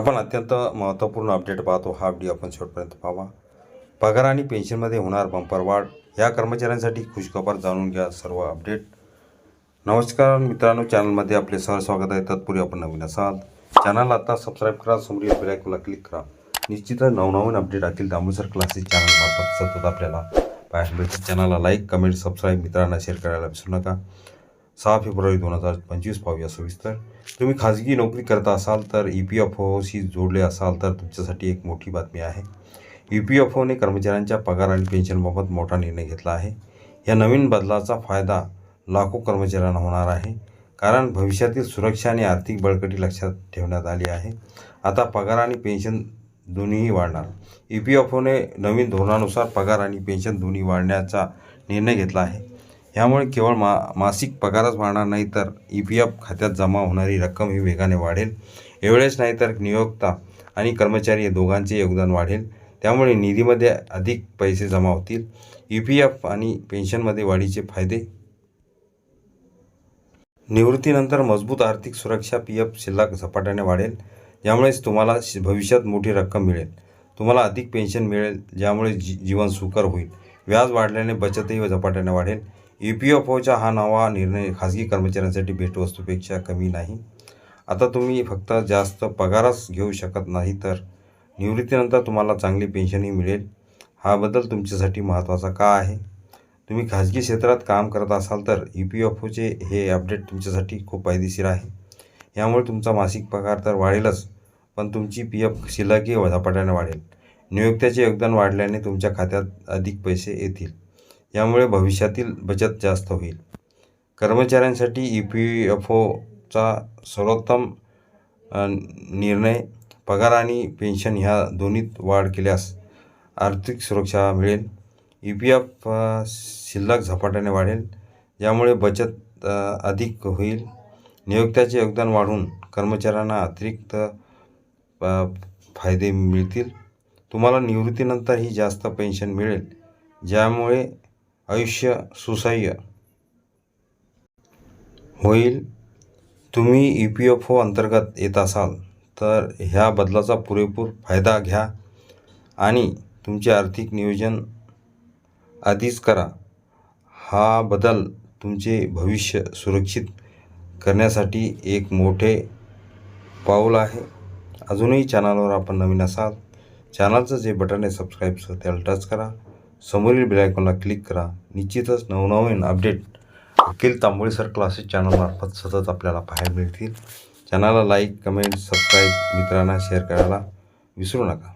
आपण अत्यंत महत्त्वपूर्ण अपडेट पाहतो. हा व्हिडिओ आपण शेवटपर्यंत पाहावा पगार आणि पेन्शनमध्ये होणार बंपर वाढ. या कर्मचाऱ्यांसाठी खुशखबर जाणून घ्या सर्व अपडेट. नमस्कार मित्रांनो चॅनलमध्ये आपले सहज स्वागत आहे. तत्पूर्वी आपण नवीन असाल चॅनल आता सबस्क्राईब करा. समोरील बेलायकोला क्लिक करा. निश्चितच नवनवीन अपडेट असतील दामोसर क्लासेस चॅनलमार्फत सतत आपल्याला पाहायला मिळतील. चॅनलला लाईक कमेंट सबस्क्राईब मित्रांना शेअर करायला विसरू नका. सहा फेब्रुवारी दोन हजार पंचवीस पाहूया सविस्तर। तुम्ही खाजगी नोकरी करत असाल तर ई पी एफ ओशी जोडले असाल तर तुमच्यासाठी एक मोठी बातमी आहे. ई पी एफ ओने कर्मचाऱ्यांच्या पगार आणि पेन्शनबाबत मोठा निर्णय घेतला आहे. या नवीन बदलाचा फायदा लाखो कर्मचाऱ्यांना होणार आहे. कारण भविष्यातील सुरक्षा आणि आर्थिक बळकटी लक्षात ठेवण्यात आली आहे. आता पगार आणि पेन्शन दोन्हीही वाढणार. ई पी एफ ओने नवीन धोरणानुसार पगार आणि पेन्शन दोन्ही वाढण्याचा निर्णय घेतला आहे. यामुळे केवळ मा मासिक पगारच वाढणार नाही तर ई पी एफ खात्यात जमा होणारी रक्कम ही वेगाने वाढेल. एवढेच नाही तर नियोक्ता आणि कर्मचारी या दोघांचे योगदान वाढेल. त्यामुळे निधीमध्ये अधिक पैसे जमा होतील. ई पी एफ आणि पेन्शनमध्ये वाढीचे फायदे? निवृत्तीनंतर मजबूत आर्थिक सुरक्षा पी एफ शिल्लक झपाट्याने वाढेल. ज्यामुळेच तुम्हाला शि- भविष्यात मोठी रक्कम मिळेल. तुम्हाला अधिक पेन्शन मिळेल ज्यामुळे जी जीवन सुकर होईल. व्याज वाढल्याने बचतही झपाट्याने वाढेल. ई पी एफ ओचा हा नवा निर्णय खाजगी कर्मचाऱ्यांसाठी भेटवस्तूपेक्षा कमी नाही. आता तुम्ही फक्त जास्त पगारच घेऊ शकत नाही तर निवृत्तीनंतर तुम्हाला चांगली पेन्शनही मिळेल. हा बदल तुमच्यासाठी महत्त्वाचा का आहे? तुम्ही खाजगी क्षेत्रात काम करत असाल तर ई पी एफ ओचे हे अपडेट तुमच्यासाठी खूप फायदेशीर आहे. यामुळे तुमचा मासिक पगार तर वाढेलच पण तुमची पी एफ शिल्लकही झपाट्याने वाढेल. नियोक्त्याचे योगदान वाढल्याने तुमच्या खात्यात अधिक पैसे येतील. यामुळे भविष्यातील बचत जास्त होईल. कर्मचाऱ्यांसाठी ई पी एफ ओचा सर्वोत्तम निर्णय पगार आणि पेन्शन ह्या दोन्हीत वाढ केल्यास आर्थिक सुरक्षा मिळेल. ई पी एफ शिल्लक झपाट्याने वाढेल. यामुळे बचत अधिक होईल. नियोक्त्याचे योगदान वाढून कर्मचाऱ्यांना अतिरिक्त फायदे मिळतील. तुम्हाला निवृत्तीनंतरही जास्त पेन्शन मिळेल. ज्यामुळे आयुष्य सुसह्य. होईल. तुम्ही ई पी एफ ओ अंतर्गत येत असाल तर ह्या बदलाचा पुरेपूर फायदा घ्या आणि तुमचे आर्थिक नियोजन आधीच करा. हा बदल तुमचे भविष्य सुरक्षित करण्यासाठी एक मोठे पाऊल आहे. अजूनही चॅनलवर आपण नवीन असाल चॅनलचं जे बटन आहे सबस्क्राईबचं त्याला टच करा. समोरील बेलायकॉनला क्लिक करा. निश्चितच नवनवीन update Akhil Tamboli sir classes चॅनलमार्फत सतत आपल्याला पाहायला मिळतील. चॅनलला लाईक कमेंट सबस्क्राईब मित्रांना शेअर करायला विसरू नका.